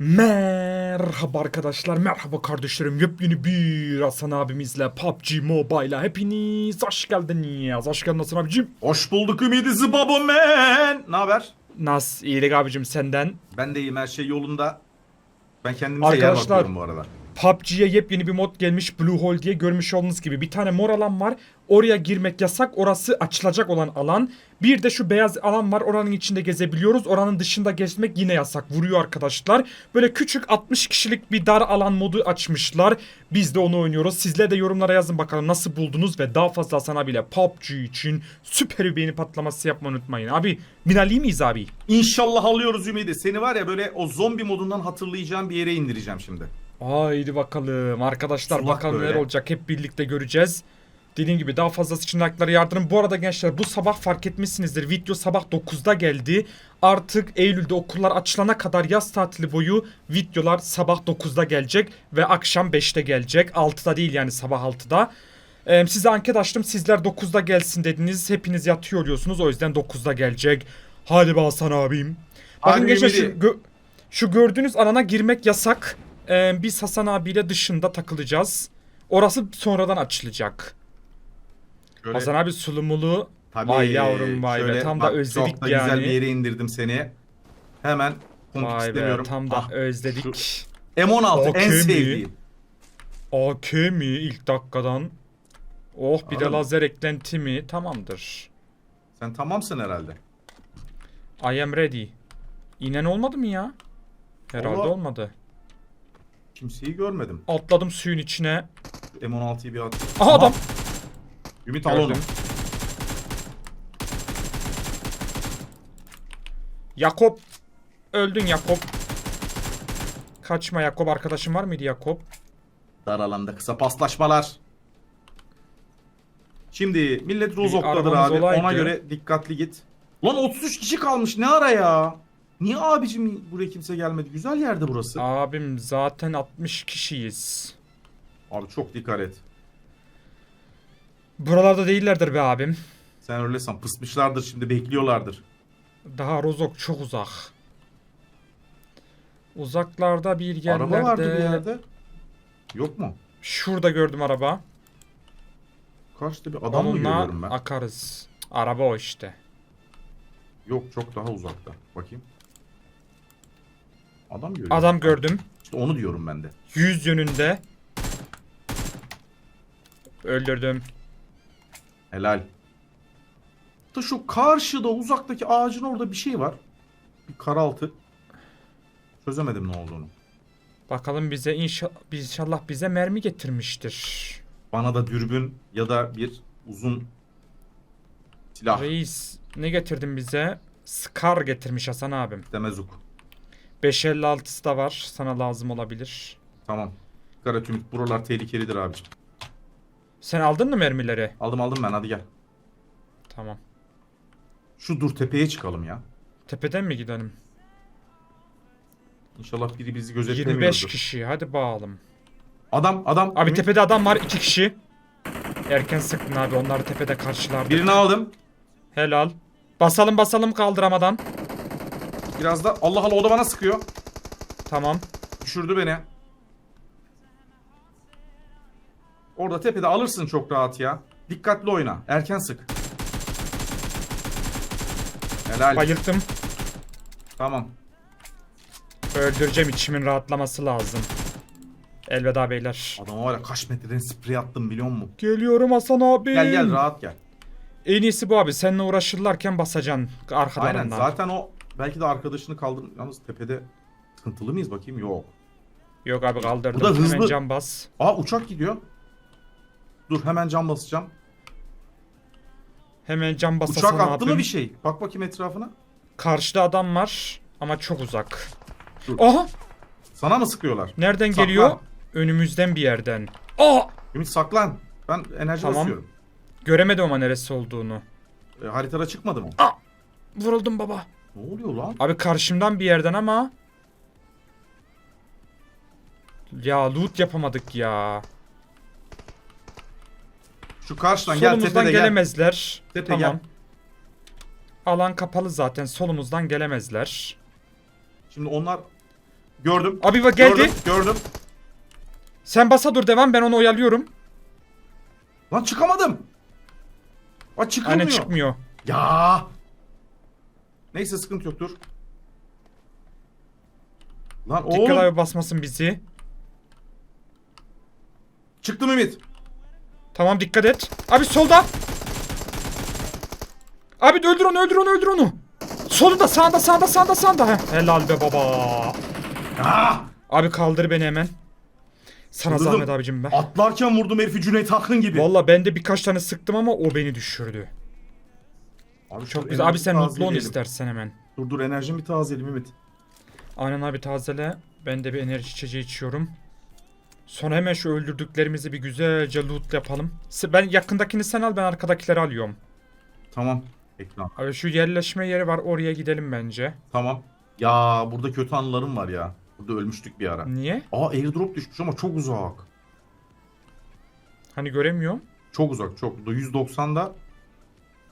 Merhaba arkadaşlar, merhaba kardeşlerim. Yepyeni bir Hasan abimizle PUBG Mobile'a hepiniz hoş geldiniz. Hoş geldin Hasan abicim. Hoş bulduk Ümidi Zıbabo man. Ne haber? Nas, iyilik abicim senden. Ben de iyiyim her şey yolunda. Ben kendimize yer Arkadaşlar- bakıyorum bu arada. PUBG'ye yepyeni bir mod gelmiş Blue Hole diye görmüş olduğunuz gibi. Bir tane mor alan var. Oraya girmek yasak. Orası açılacak olan alan. Bir de şu beyaz alan var. Oranın içinde gezebiliyoruz. Oranın dışında gezmek yine yasak. Vuruyor arkadaşlar. Böyle küçük 60 kişilik bir dar alan modu açmışlar. Biz de onu oynuyoruz. Sizler de yorumlara yazın bakalım nasıl buldunuz ve daha fazla Hasan abiyle PUBG için süper bir beğeni patlaması yapmayı unutmayın. Abi binali miyiz abi? İnşallah alıyoruz Ümidi. Seni var ya böyle o zombi modundan hatırlayacağım bir yere indireceğim şimdi. Haydi bakalım arkadaşlar Sulak bakalım böyle. neler olacak hep birlikte göreceğiz. Dediğim gibi daha fazlası için like'lara yardırın. Bu arada gençler bu sabah fark etmişsinizdir. Video sabah 9'da geldi. Artık Eylül'de okullar açılana kadar yaz tatili boyu videolar sabah 9'da gelecek. Ve akşam 5'te gelecek. 6'da değil yani sabah 6'da. Ee, size anket açtım. Sizler 9'da gelsin dediniz. Hepiniz yatıyor oluyorsunuz. O yüzden 9'da gelecek. Hadi be Hasan abim. Bakın Hadi gençler şu, gö- şu gördüğünüz alana girmek yasak. Ee, biz Hasan abiyle dışında takılacağız. Orası sonradan açılacak. Şöyle, Hasan abi sulumulu. tabii, Vay yavrum vay be şöyle tam da bak, özledik Çok da yani. güzel bir yere indirdim seni. Hemen kontuk Vay be istemiyorum. tam da Ah, özledik. şu- M16 Okey en sevdiğim. AK mi ilk dakikadan? Oh bir de Abi. lazer eklenti mi? Tamamdır. Sen tamamsın herhalde. I am ready. İnen olmadı mı ya? Herhalde Vallahi- olmadı. Kimseyi görmedim. Atladım suyun içine. M16'yı bir at. Aha adam. Ümit al onu. Gördüm. Yakup. Öldün Yakup. Kaçma Yakup. Arkadaşın var mıydı Yakup? Dar alanda kısa paslaşmalar. Şimdi millet Rozok'tadır arabamız abi. olaydı. Ona göre dikkatli git. Lan 33 kişi kalmış ne ara ya? Niye abicim buraya kimse gelmedi? Güzel yerde burası. Abim zaten 60 kişiyiz. Abi çok dikkat et. Buralarda değillerdir be abim. Sen öyle san. Pısmışlardır şimdi bekliyorlardır. Daha Rozok çok uzak. Uzaklarda bir yerlerde... Araba vardı bir yerde. Yok mu? Şurada gördüm araba. Karşıda bir adam mı Onunla görüyorum ben? akarız. Araba o işte. Yok çok daha uzakta. Bakayım. Adam görüyorum. Adam gördüm. İşte onu diyorum ben de. Yüz yönünde. Öldürdüm. Helal. Da şu karşıda uzaktaki ağacın orada bir şey var. Bir karaltı. Çözemedim ne olduğunu. Bakalım bize inşa inşallah bize mermi getirmiştir. Bana da dürbün ya da bir uzun silah Reis ne getirdin bize? Scar getirmiş Hasan abim. demezuk. 556'sı da var. Sana lazım olabilir. Tamam. Dikkat Ümit buralar tehlikelidir abiciğim. Sen aldın mı mermileri? Aldım aldım ben hadi gel. Tamam. Şu dur tepeye çıkalım ya. Tepeden mi gidelim? İnşallah biri bizi 25 gözetlemiyordur. kişi. Hadi bağalım. Adam adam. Abi tepede adam var. 2 kişi. Erken sıktın abi. Onları tepede karşılardı. Birini aldım. Helal. Basalım basalım kaldıramadan. Biraz da Allah Allah o da bana sıkıyor. Tamam. Düşürdü beni. Orada tepede alırsın çok rahat ya. Dikkatli oyna. Erken sık. Helal. Bayılttım. Tamam. Öldüreceğim. içimin rahatlaması lazım. Elveda beyler. Adama var ya kaç metreden sprey attım biliyor musun? Geliyorum Hasan abi. Gel gel rahat gel. En iyisi bu abi. Seninle uğraşırlarken basacaksın arkalarından. Aynen zaten o belki de arkadaşını kaldır. Yalnız tepede sıkıntılı mıyız bakayım? Yok. Yok abi kaldırdım. Bu da Hemen hızlı. cam bas. Aa uçak gidiyor. Dur hemen cam basacağım. Hemen cam bas Uçak attı abim. mı bir şey? Bak bakayım etrafına. Karşıda adam var ama çok uzak. Dur. Aha! Sana mı sıkıyorlar? Nereden Saklan. geliyor? Önümüzden bir yerden. Aa! Ümit saklan. Ben enerji Tamam. basıyorum. Göremedim ama neresi olduğunu. E, haritada çıkmadı mı? Vuruldum baba. Ne oluyor lan? Abi karşımdan bir yerden ama. Ya loot yapamadık ya. Şu karşıdan gel Solumuzdan tepede gel. gelemezler. Tepe tamam. gel. Alan kapalı zaten. Solumuzdan gelemezler. Şimdi onlar Gördüm. Abi bak geldi. Gördüm. Gördüm. Sen basa dur devam ben onu oyalıyorum. Lan çıkamadım. Lan çıkılmıyor. Aynen çıkmıyor. Ya. Neyse sıkıntı yoktur. Lan Dikkat oğlum. abi basmasın bizi. Çıktım Ümit. Tamam dikkat et. Abi solda. Abi öldür onu öldür onu öldür onu. Solunda sağında sağında sağında sağında. Heh, helal be baba. Ah! Abi kaldır beni hemen. Sana Çıldırdım. zahmet abicim be. Atlarken vurdum herifi Cüneyt Akın gibi. Valla ben de birkaç tane sıktım ama o beni düşürdü. Abi Çok güzel. Abi sen mutlu ol tazeleyelim. istersen hemen. Dur dur enerjimi bir tazeleyelim Ümit. Aynen abi tazele. Ben de bir enerji içeceği içiyorum. Sonra hemen şu öldürdüklerimizi bir güzelce loot yapalım. Ben yakındakini sen al ben arkadakileri alıyorum. Tamam. Ekran. Abi şu yerleşme yeri var oraya gidelim bence. Tamam. Ya burada kötü anılarım var ya. Burada ölmüştük bir ara. Niye? Aa airdrop düşmüş ama çok uzak. Hani göremiyorum. Çok uzak çok. 190'da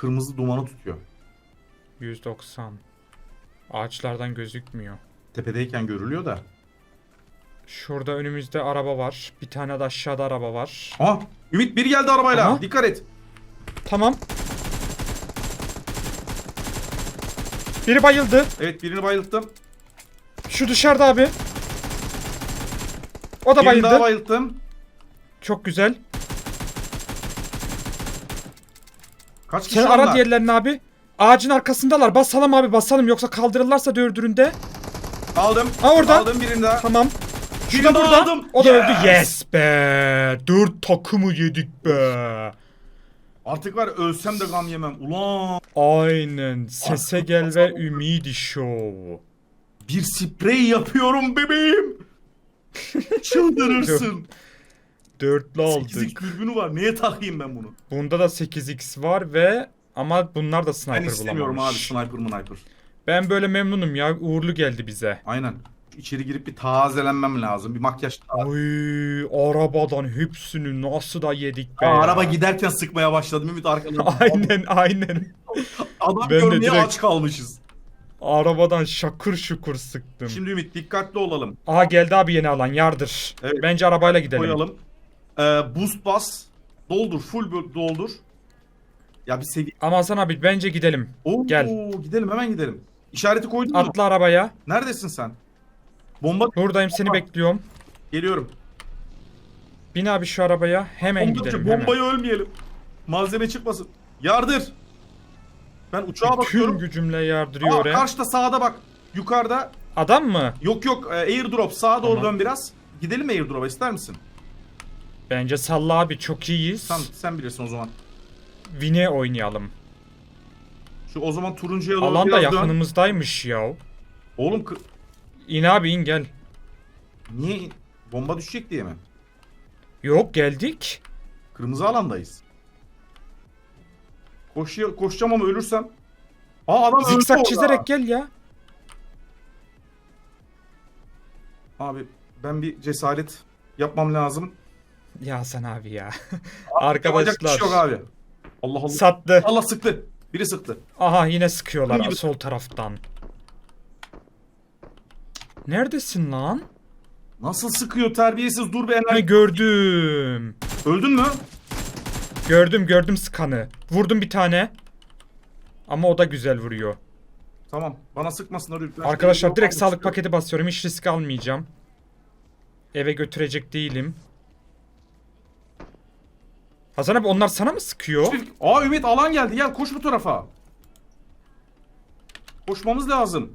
kırmızı dumanı tutuyor. 190. Ağaçlardan gözükmüyor. Tepedeyken görülüyor da. Şurada önümüzde araba var. Bir tane de aşağıda araba var. Aa Ümit biri geldi arabayla. Aha. Dikkat et. Tamam. Biri bayıldı. Evet birini bayılttım. Şu dışarıda abi. O da Birini bayıldı. daha bayılttım. Çok güzel. Kaç kişi Sen ara onlar? diğerlerini abi. Ağacın arkasındalar. Basalım abi basalım. Yoksa kaldırırlarsa dördüründe. Aldım. Ha, orada. Aldım birini daha. Tamam. Şu da burada. aldım. O da öldü. Yes. Yes be. Dört takımı yedik be. Artık var ölsem de gam yemem. Ulan. Aynen. Sese gel ve ümidi show. Bir sprey yapıyorum bebeğim. Çıldırırsın. Dörtlü 8x aldık. dürbünü var. Neye takayım ben bunu? Bunda da 8x var ve ama bunlar da sniper Ben istemiyorum abi bulamamış. sniper sniper. Ben böyle memnunum ya. Uğurlu geldi bize. Aynen. İçeri girip bir tazelenmem lazım. Bir makyaj. Oy arabadan hepsini nasıl da yedik be. Aa, araba giderken sıkmaya başladım. Ümit arkadan. Aynen aynen. Adam Ben de görmeye direkt- aç kalmışız. Arabadan şakır şukur sıktım. Şimdi Ümit dikkatli olalım. Aha geldi abi yeni alan yardır. Evet. Bence arabayla gidelim. Koyalım. Ee, boost bas. Doldur. Full doldur. Ya bir seviye. Ama Hasan abi bence gidelim. Oo, Gel. Gidelim hemen gidelim. İşareti koydun mu? Atla arabaya. Neredesin sen? Bomba Buradayım seni bekliyorum. geliyorum. Bin abi şu arabaya. Hemen Bombacı, gidelim hemen. bombayı ölmeyelim. Malzeme çıkmasın. Yardır. Ben uçağa Tüm bakıyorum. gücümle yardırıyor Aa, oraya. karşıda sağda bak. Yukarıda. Adam mı? Yok yok e, airdrop sağa doğru Tamam. dön biraz. Gidelim mi airdrop'a ister misin? Bence salla abi çok iyiyiz. Sen, sen bilirsin o zaman. Vine oynayalım. Şu o zaman turuncuya doğru Alan da biraz dön. yakınımızdaymış ya. Oğlum kı- İn abi in gel. niye bomba düşecek diye mi? Yok geldik. Kırmızı alandayız. Koşuyor, koşacağım ama ölürsem. Aa adam öldü Zikzak orada. çizerek gel ya. Abi ben bir cesaret yapmam lazım. Ya sen abi ya. Yapacak bir şey Arkadaşlar. yok abi. Allah Allah. Sattı. Allah sıktı. Biri sıktı. Aha yine sıkıyorlar gibi- sol taraftan. Neredesin lan? Nasıl sıkıyor terbiyesiz dur be Ha, enerji. gördüm. Öldün mü? Gördüm gördüm skanı. Vurdum bir tane. Ama o da güzel vuruyor. Tamam. Bana sıkmasınlar. lütfen. Arkadaşlar direkt sağlık paketi basıyorum. Hiç risk almayacağım. Eve götürecek değilim. Hasan abi onlar sana mı sıkıyor? Aa Ümit alan geldi. Gel koş bu tarafa. Koşmamız lazım.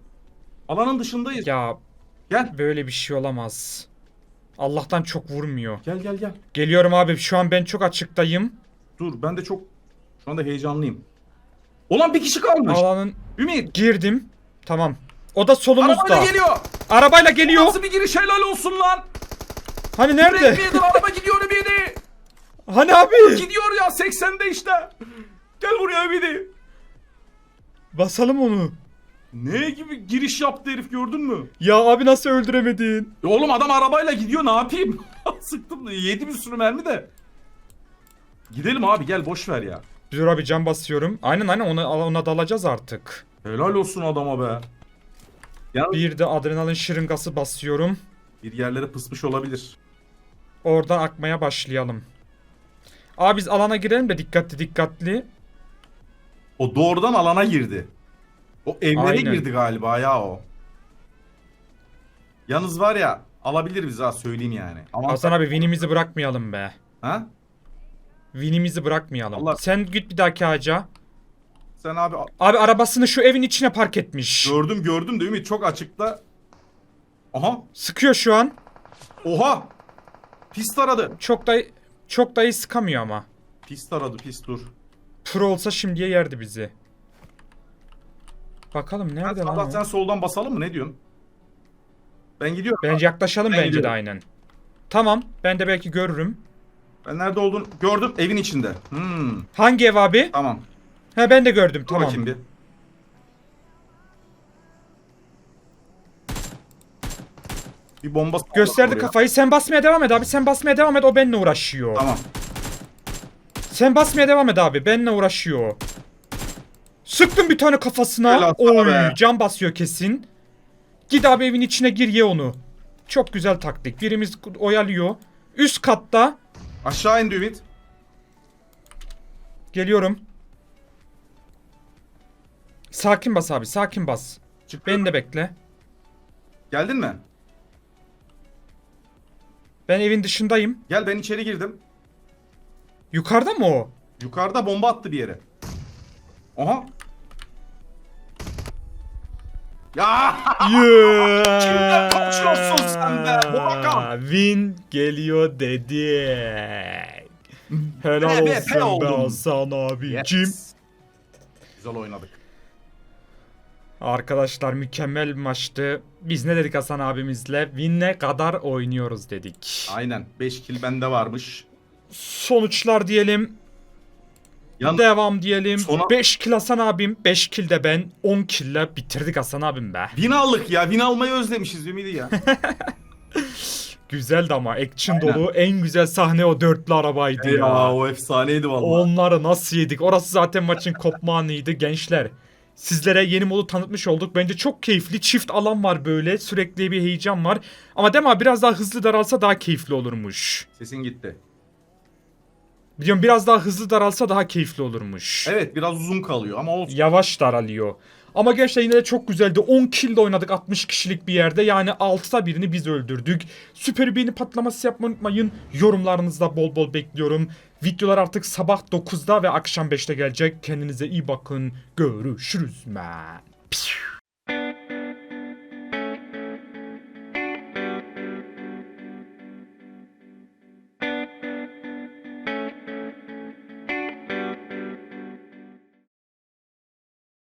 Alanın dışındayız. Ya Gel. böyle bir şey olamaz. Allah'tan çok vurmuyor. Gel gel gel. Geliyorum abi. Şu an ben çok açıktayım. Dur ben de çok şu anda heyecanlıyım. Olan bir kişi kalmış. Alanın Ümit. girdim. Tamam. O da solumuzda. Arabayla geliyor. Arabayla geliyor. Nasıl bir giriş helal olsun lan. Hani Nerede? Ümidi araba gidiyor Ümidi. Hani abi? Gidiyor ya 80'de işte. Gel buraya Ümidi. Basalım onu. Ne gibi giriş yaptı herif gördün mü? Ya abi nasıl öldüremedin? Ya oğlum adam arabayla gidiyor ne yapayım? Sıktım yedi bir sürü mermi de. Gidelim abi gel boş ver ya. Dur abi cam basıyorum. Aynen aynen ona, ona dalacağız artık. Helal olsun adama be. Ya bir... Bir de adrenalin şırıngası basıyorum. bir yerlere pısmış olabilir. Oradan akmaya başlayalım. Abi biz alana girelim de dikkatli dikkatli. O doğrudan alana girdi. O evlere Aynen. girdi galiba ya o. Yalnız var ya alabilir bizi ha söyleyeyim yani. Ama Hasan abi winimizi bırakmayalım be. ha? Winimizi bırakmayalım. Allah- Sen git bir dahaki ağaca. Sen abi Abi arabasını şu evin içine park etmiş. gördüm gördüm de Ümit çok açıkta. Aha. Sıkıyor şu an. Oha. Pist aradı. Çok da çok da iyi sıkamıyor ama. Pist aradı pist dur. Pro olsa şimdiye yerdi bizi. Bakalım nerede lan o? sen soldan basalım mı ne diyorsun? Ben gidiyorum. Bence yaklaşalım Ben bence de gidiyorum. aynen. Tamam ben de belki görürüm. Ben nerede olduğunu gördüm evin içinde. Hmm, Hangi ev abi? tamam. He ben de gördüm Dur tamam. bakayım bir. Bir bomba Gösterdi kafayı. Sen basmaya devam et abi. Sen basmaya devam et. O benimle uğraşıyor. Tamam. Sen basmaya devam et abi. Benimle uğraşıyor. Sıktım bir tane kafasına. Sana Oy, be. can basıyor kesin. Git abi evin içine gir ye onu. Çok güzel taktik. Birimiz oyalıyor. Üst katta. Aşağı indi Ümit. Geliyorum. Sakin bas abi. Sakin bas. Çık. Beni de bekle. Geldin mi? Ben evin dışındayım. Gel ben içeri girdim. Yukarıda mı o? Yukarıda bomba attı bir yere. Aha. Ya Yeah. konuşuyorsun sen be, Burakam? Win geliyor dedi. Helal PvP olsun be oldum. Hasan abicim. Yes. Güzel oynadık. Arkadaşlar mükemmel bir maçtı. Biz ne dedik Hasan abimizle? Win'e kadar oynuyoruz dedik. Aynen. 5 kill bende varmış. Sonuçlar diyelim. Yan Devam diyelim. Sona- 5 kill Hasan abim. 5 kill de ben. 10 kill'le bitirdik Hasan abim be. win aldık ya. Win almayı özlemişiz Ümidi ya. Güzeldi ama action Aynen. dolu. En güzel sahne o dörtlü arabaydı ya. ya o efsaneydi vallahi. Onları nasıl yedik? Orası zaten maçın kopma anıydı gençler. Sizlere yeni modu tanıtmış olduk. Bence çok keyifli. Çift alan var böyle. Sürekli bir heyecan var. Ama Dema biraz daha hızlı daralsa daha keyifli olurmuş. Sesin gitti. Biliyorum biraz daha hızlı daralsa daha keyifli olurmuş. Evet biraz uzun kalıyor ama olsun. Yavaş daralıyor. Ama gençler yine de çok güzeldi. 10 kill oynadık 60 kişilik bir yerde. Yani 6'da birini biz öldürdük. Süper beğeni patlaması yapmayı unutmayın. Yorumlarınızda bol bol bekliyorum. Videolar artık sabah 9'da ve akşam 5'te gelecek. Kendinize iyi bakın. Görüşürüz man.